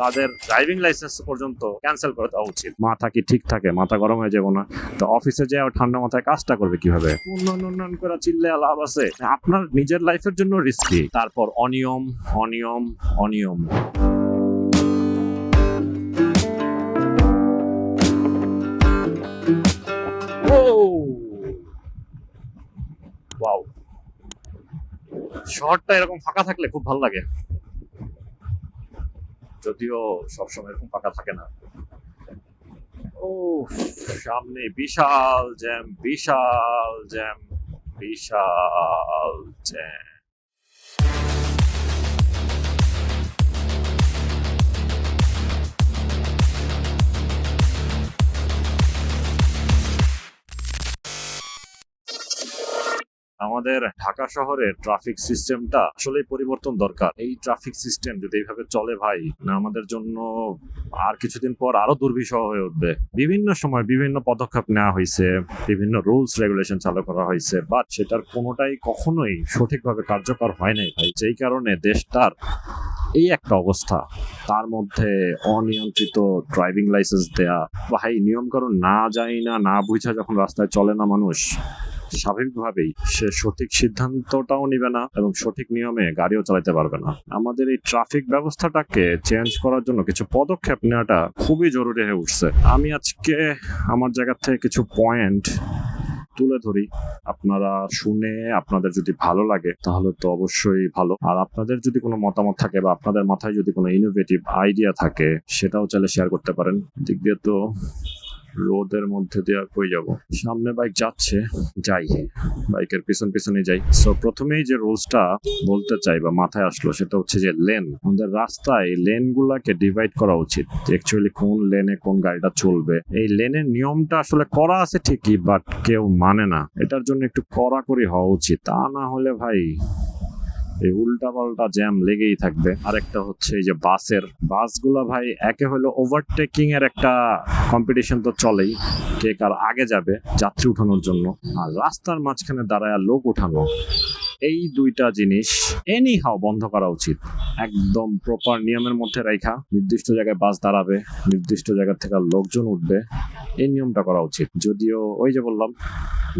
তাদের driving licence পর্যন্ত cancel করে দেওয়া উচিত। মাথা কি ঠিক থাকে? মাথা গরম হয়ে যাব না? তো অফিসে যে ঠান্ডা মাথায় কাজটা করবে কীভাবে? উন্নয়ন উন্নয়ন করে চিল্লে লাভ আছে। আপনার নিজের লাইফের জন্য রিস্কি তারপর অনিয়ম অনিয়ম অনিয়ম। শহরটা এরকম ফাঁকা থাকলে খুব ভালো লাগে। যদিও সবসময় এরকম ফাঁকা থাকে না। ও সামনে বিশাল জ্যাম বিশাল জ্যাম বিশাল জ্যাম। আমাদের ঢাকা শহরের ট্রাফিক সিস্টেমটা আসলেই পরিবর্তন দরকার। এই ট্রাফিক সিস্টেম যদি এইভাবে চলে ভাই, না আমাদের জন্য আর কিছুদিন পর আরও দুর্বিষহ হয়ে উঠবে। বিভিন্ন সময় বিভিন্ন পদক্ষেপ নেওয়া হয়েছে, বিভিন্ন রুলস রেগুলেশন চালু করা হয়েছে বাট সেটার কোনোটাই কখনোই সঠিকভাবে কার্যকর হয় নাই ভাই। যেই কারণে দেশটার এই একটা অবস্থা, তার মধ্যে অনিয়ন্ত্রিত ড্রাইভিং লাইসেন্স দেয়া, ভাই, নিয়মকানুন না জানি না না বুঝা যখন রাস্তায় চলে না মানুষ স্বাভাবিকভাবেই সে সঠিক সিদ্ধান্তটাও নিবে না এবং সঠিক নিয়মে গাড়িও চালাতে পারবে না। আমাদের এই ট্রাফিক ব্যবস্থাটাকে চেঞ্জ করার জন্য কিছু পদক্ষেপ নেওয়াটা খুবই জরুরি হয়ে উঠছে। আমি আজকে আমার জায়গা থেকে কিছু পয়েন্ট তুলে ধরি। আপনারা শুনে আপনাদের যদি ভালো লাগে, তাহলে তো অবশ্যই ভালো। আর আপনাদের যদি কোনো মতামত থাকে বা আপনাদের মাথায় যদি কোনো ইনোভেটিভ আইডিয়া থাকে, সেটাও চাইলে শেয়ার করতে পারেন। দিক দিয়ে তো রোদের মধ্যে দিয়ে কই যাব। সামনে বাইক যাচ্ছে, যাই। বাইকের পিছন পিছনে যাই। সো প্রথমেই যে রুলসটা বলতে চাই বা মাথায় আসলো, সেটা হচ্ছে যে লেন আমাদের রাস্তায় লেন গুলাকে ডিভাইড করা উচিত। অ্যাকচুয়ালি কোন লেনে কোন গাড়িটা চলবে। এই লেনের নিয়মটা আসলে করা আছে ঠিকই বাট কেউ মানে না। এটার জন্য একটু কড়াকড়ি হওয়া উচিত। তা না হলে ভাই এই উল্টা পাল্টা জ্যাম লেগেই থাকবে। আরেকটা হচ্ছে এই যে বাসের, বাসগুলা ভাই একে হলো ওভারটেকিং এর একটা কম্পিটিশন তো চলেই, কে কার আগে যাবে যাত্রী উঠানোর জন্য। আর রাস্তার মাঝখানে দাঁড়ায় লোক উঠানো এই দুইটা জিনিস এনি হাও বন্ধ করা উচিত। একদম প্রপার নিয়মের মধ্যে রাখা নির্দিষ্ট জায়গায় বাস দাঁড়াবে, নির্দিষ্ট জায়গা থেকে লোকজন উঠবে, এই নিয়মটা করা উচিত। যদিও ওই যে বললাম,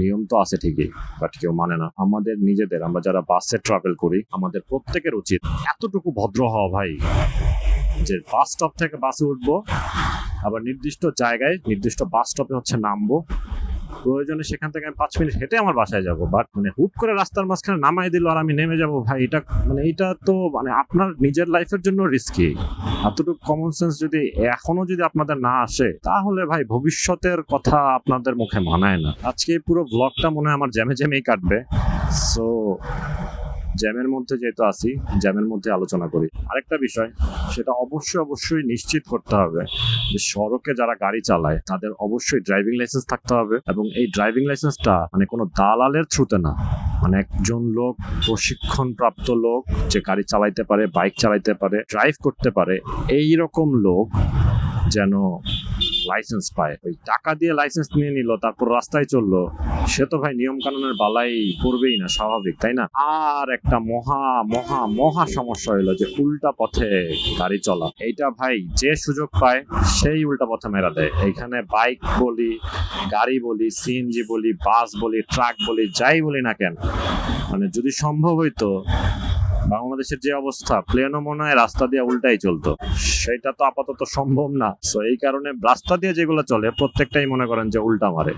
নিয়ম তো আছে ঠিকই বাট কেউ মানে না। আমাদের নিজেদের, আমরা যারা বাসে ট্রাভেল করি, আমাদের প্রত্যেকের উচিত এতটুকু ভদ্র হওয়া ভাই, যে বাস স্টপ থেকে বাসে উঠবো, আবার নির্দিষ্ট জায়গায়, নির্দিষ্ট বাস স্টপে হচ্ছে নামবো প্রয়োজনে সেখান থেকে আমি পাঁচ মিনিট হেঁটে আমার বাসায় যাব। বাট মানে হুট করে রাস্তার মাঝখানে নামাই দিল আর আমি নেমে যাব, ভাই, এটা মানে এটা তো মানে আপনার নিজের লাইফের জন্য রিস্কি এতটুকু কমন সেন্স যদি এখনও যদি আপনাদের না আসে, তাহলে ভাই ভবিষ্যতের কথা আপনাদের মুখে মানায় না। আজকে পুরো ব্লগটা মনে হয় আমার জ্যামে জ্যামেই কাটবে। সো জ্যামের মধ্যে যেহেতু আসি জ্যামের মধ্যে আলোচনা করি। আরেকটা বিষয়, সেটা অবশ্যই অবশ্যই নিশ্চিত করতে হবে যে সড়কে যারা গাড়ি চালায়, তাদের অবশ্যই ড্রাইভিং লাইসেন্স থাকতে হবে এবং এই ড্রাইভিং লাইসেন্সটা মানে কোনো দালালের থ্রুতে না। মানে একজন লোক প্রশিক্ষণ প্রাপ্ত লোক, যে গাড়ি চালাইতে পারে, বাইক চালাইতে পারে ড্রাইভ করতে পারে এই রকম লোক যেন লাইসেন্স পায়। ওই টাকা দিয়ে লাইসেন্স নিয়ে নিল, তারপর রাস্তায় চলল। সে তো ভাই নিয়ম কানুনের বালাই করবেই না, স্বাভাবিক, তাই না? আর একটা মহা মহা মহা সমস্যা হইল যে উল্টা পথে গাড়ি চলা। এইটা ভাই যে সুযোগ পায়, সেই উল্টা পথে মেরা দেয়। এইখানে বাইক বলি, গাড়ি বলি সিএনজি বলি, বাস বলি, ট্রাক বলি, যাই বলি না কেন মানে যদি সম্ভব হইতো বাংলাদেশের যে অবস্থা প্লেনও মনে হয় রাস্তা দিয়ে উল্টাই চলতো। সেটা তো আপাতত সম্ভব না। তো এই কারণে রাস্তা দিয়ে যেগুলো চলে, প্রত্যেকটাই মনে করেন যে উল্টা মারে।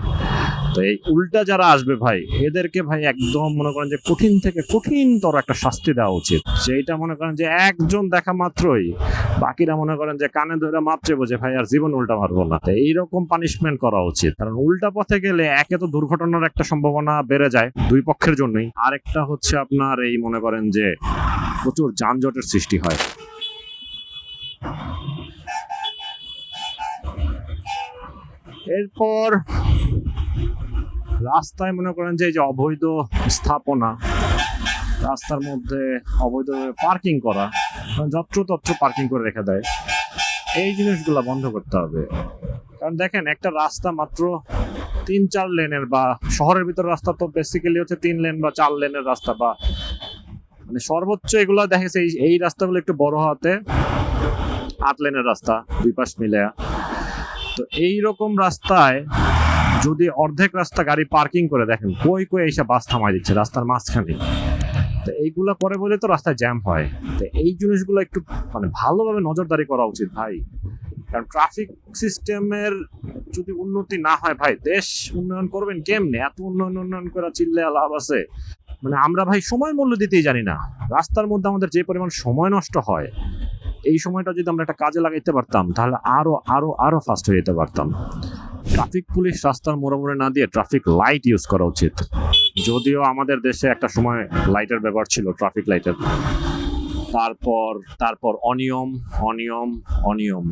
তো এই উল্টা যারা আসবে ভাই, এদেরকে ভাই একদম মনে করেন যে কঠিন থেকে কঠিনতর একটা শাস্তি দেওয়া উচিত। সেইটা মনে করেন যে একজন দেখা মাত্রই, বাকিরা মনে করেন যে কানে ধরে মাপছে বোঝে, ভাই, আর জীবন উল্টা মারবো না। এইরকম পানিশমেন্ট করা উচিত। কারণ উল্টা পথে গেলে একে তো দুর্ঘটনার একটা সম্ভাবনা বেড়ে যায় দুই পক্ষের জন্যই। আরেকটা হচ্ছে আপনার এই মনে করেন যে প্রচুর যানজটের সৃষ্টি হয়। এরপর রাস্তায় মনে করেন যে এই যে অবৈধ স্থাপনা, রাস্তার মধ্যে অবৈধ পার্কিং করা, কারণ যত্রতত্র পার্কিং করে রেখে দেয়, এই জিনিসগুলো বন্ধ করতে হবে। কারণ দেখেন, একটা রাস্তা মাত্র তিন চার লেনের বা শহরের ভিতর রাস্তা তো বেসিক্যালি হচ্ছে তিন লেন বা চার লেনের রাস্তা বা মানে সর্বোচ্চ এগুলো দেখেছে এই এই রাস্তাগুলো একটু বড় হওয়াতে আট লেনের রাস্তা দুই পাশ মিলে তো এই রকম রাস্তায় যদি অর্ধেক রাস্তা গাড়ি পার্কিং করে দেখেন, কই কই এসে বাস থামাই দিচ্ছে, রাস্তার মাঝখানে। তো এইগুলা করে বলে তো রাস্তায় জ্যাম হয়। তো এই জিনিসগুলো একটু মানে ভালোভাবে নজরদারি করা উচিত ভাই। কারণ ট্রাফিক সিস্টেমের যদি উন্নতি না হয় ভাই, দেশ উন্নয়ন করবেন কেমনে? এত উন্নয়ন উন্নয়ন করা চিল্লে লাভ আছে। মানে আমরা ভাই সময় মূল্য দিতেই জানি না। রাস্তার মধ্যে আমাদের যে পরিমাণ সময় নষ্ট হয়, এই সময়টা যদি আমরা একটা কাজে লাগাইতে পারতাম, তাহলে আরও আরও আরও ফাস্ট হয়ে যেতে পারতাম। ট্রাফিক পুলিশ রাস্তার মোড়ে মোড়ে না দিয়ে ট্রাফিক লাইট ইউজ করা উচিত। যদিও আমাদের দেশে একটা সময় লাইটের ব্যবহার ছিল ট্রাফিক লাইটের তারপর তারপর অনিয়ম অনিয়ম অনিয়ম।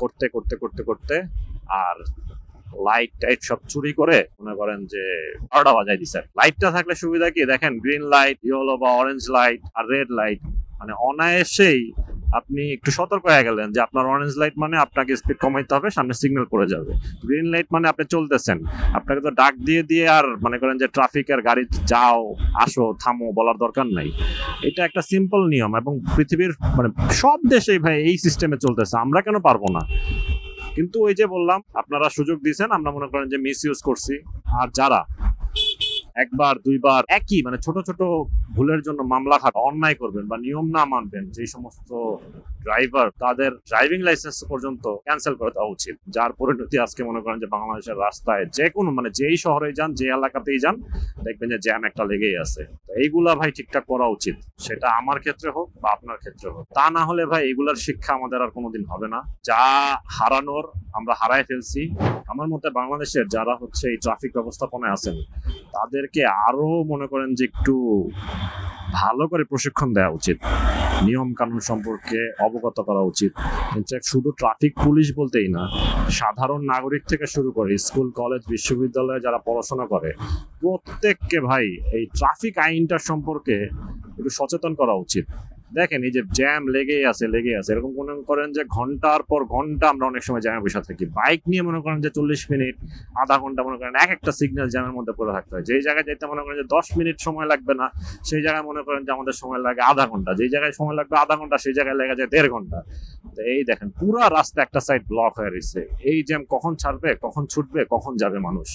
করতে করতে করতে করতে আর লাইট টাইট সব চুরি করে মনে করেন যে বারোটা বাজাই দিছে। লাইটটা থাকলে সুবিধা কি? দেখেন গ্রিন লাইট ইয়েলো বা অরেঞ্জ লাইট আর রেড লাইট মানে অনায়াসেই আপনি একটু সতর্ক হয়ে গেলেন যে আপনার অরেঞ্জ লাইট মানে আপনাকে স্পিড কমাইতে হবে, সামনে সিগন্যাল করে যাবে। গ্রিন লাইট মানে আপনি চলতেছেন। আপনাকে তো ডাক দিয়ে দিয়ে আর মনে করেন যে ট্রাফিকের গাড়ি যাও, আসো, থামো বলার দরকার নাই। এটা একটা সিম্পল নিয়ম এবং পৃথিবীর মানে সব দেশেই ভাই এই সিস্টেমে চলতেছে। আমরা কেন পারব না? কিন্তু ওই যে বললাম, আপনারা সুযোগ দিয়েছেন, আমরা মনে করেন যে মিস ইউজ করছি। আর যারা একবার, দুইবার, একই মানে ছোট ছোট ভুলের জন্য মামলা খাট, অন্যায় করবেন বা নিয়ম না মানবেন, যে সমস্ত ড্রাইভার তাদের ড্রাইভিং লাইসেন্স পর্যন্ত ক্যান্সেল করে দেওয়া উচিত। যার পরিণতি আজকে মনে করেন যে বাংলাদেশের রাস্তায় যে কোনো মানে যেই শহরে যান, যে এলাকাতেই যান, দেখবেন যে জ্যাম একটা লেগেই আছে। এইগুলা ভাই ঠিকঠাক করা উচিত। সেটা আমার ক্ষেত্রে হোক বা আপনার ক্ষেত্রে হোক। তা না হলে ভাই এগুলার শিক্ষা আমাদের আর কোনোদিন হবে না। যা হারানোর আমরা হারায় ফেলছি। আমার মতে বাংলাদেশের যারা হচ্ছে এই ট্রাফিক ব্যবস্থাপনায় আছেন তাদেরকে আরও মনে করেন যে একটু ভালো করে প্রশিক্ষণ দেওয়া উচিত। নিয়ম কানুন সম্পর্কে অবগত করা উচিত। শুধু ট্রাফিক পুলিশ বলতেই না, সাধারণ নাগরিক থেকে শুরু করে স্কুল কলেজ বিশ্ববিদ্যালয়ে যারা পড়াশোনা করে, প্রত্যেককে ভাই এই ট্রাফিক আইনটা সম্পর্কে একটু সচেতন করা উচিত। দেখেন, এই যে জ্যাম লেগেই আছে লেগেই আছে। এরকম মনে করেন যে ঘণ্টার পর ঘণ্টা আমরা অনেক সময় জ্যামে বসে থাকি। বাইক নিয়ে মনে করেন যে চল্লিশ মিনিট, আধা ঘণ্টা মনে করেন এক একটা সিগন্যাল জ্যামের মধ্যে পড়ে থাকতে হয়। যেই জায়গায় যেতে মনে করেন যে দশ মিনিট সময় লাগবে না, সেই জায়গায় মনে করেন যে আমাদের সময় লাগে আধা ঘণ্টা। যেই জায়গায় সময় লাগবে আধা ঘণ্টা, সেই জায়গায় লেগে যায় দেড় ঘণ্টা। তো এই দেখেন, পুরো রাস্তা একটা সাইড ব্লক হয়ে রয়েছে এই জ্যাম কখন ছাড়বে, কখন ছুটবে, কখন যাবে মানুষ?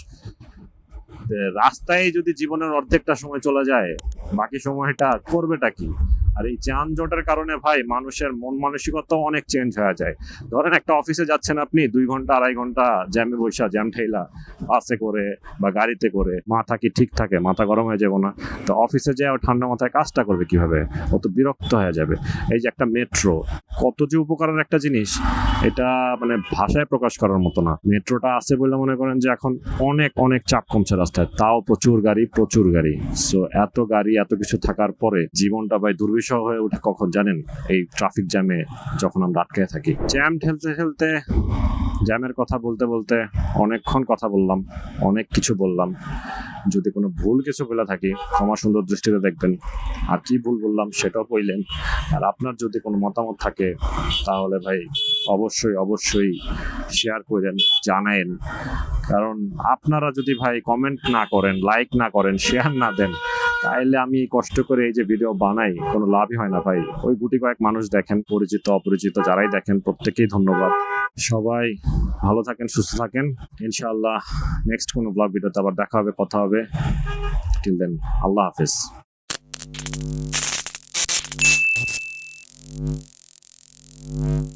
রাস্তায় যদি জীবনের অর্ধেকটা সময় চলে যায়, বাকি সময়টা করবেটা কি? আর এই যানজটের কারণে ভাই মানুষের মন মানসিকতা অনেক চেঞ্জ হয়ে যায়। ধরেন একটা অফিসে যাচ্ছেন আপনি, দুই ঘণ্টা, আড়াই ঘণ্টা জ্যামে বৈশা জ্যাম ঠেলা বাসে করে বা গাড়িতে করে, মাথা কি ঠিক থাকে? মাথা গরম হয়ে যাব না? তো অফিসে যায় ঠান্ডা মাথায় কাজটা করবে কীভাবে? অত বিরক্ত হয়ে যাবে। এই যে একটা মেট্রো কত যে উপকারের একটা জিনিস, এটা মানে ভাষায় প্রকাশ করার মতো না। মেট্রোটা আছে বলে মনে করেন যে এখন অনেক অনেক চাপ কমছে রাস্তায়। তাও প্রচুর গাড়ি প্রচুর গাড়ি। সো এত গাড়ি, এত কিছু থাকার পরে জীবনটা ভাই দুর্বিষহ হয়ে ওঠে কখন জানেন? এই ট্রাফিক জ্যামে যখন আমরা আটকে থাকি। জ্যাম ঠেলতে ঠেলতে জ্যামের কথা বলতে বলতে অনেকক্ষণ কথা বললাম, অনেক কিছু বললাম। যদি কোনো ভুল কিছু বলে থাকি, ক্ষমা সুন্দর দৃষ্টিতে দেখবেন। আর কি ভুল বললাম সেটাও বললেন। আর আপনার যদি কোনো মতামত থাকে তাহলে ভাই অবশ্যই অবশ্যই শেয়ার করেন, জানায়েন। কারণ আপনারা যদি ভাই কমেন্ট না করেন লাইক না করেন শেয়ার না দেন, তাইলে আমি কষ্ট করে এই যে ভিডিও বানাই, কোনো লাভই হয় না ভাই। ওই গুটি কয়েক মানুষ দেখেন, পরিচিত, অপরিচিত যারাই দেখেন প্রত্যেকেই ধন্যবাদ। সবাই ভালো থাকেন, সুস্থ থাকেন। ইনশাআল্লাহ নেক্সট কোনো ব্লগ ভিডিওতে আবার দেখা হবে, কথা হবে। টিল দেন আল্লাহ হাফেজ। Mm-hmm.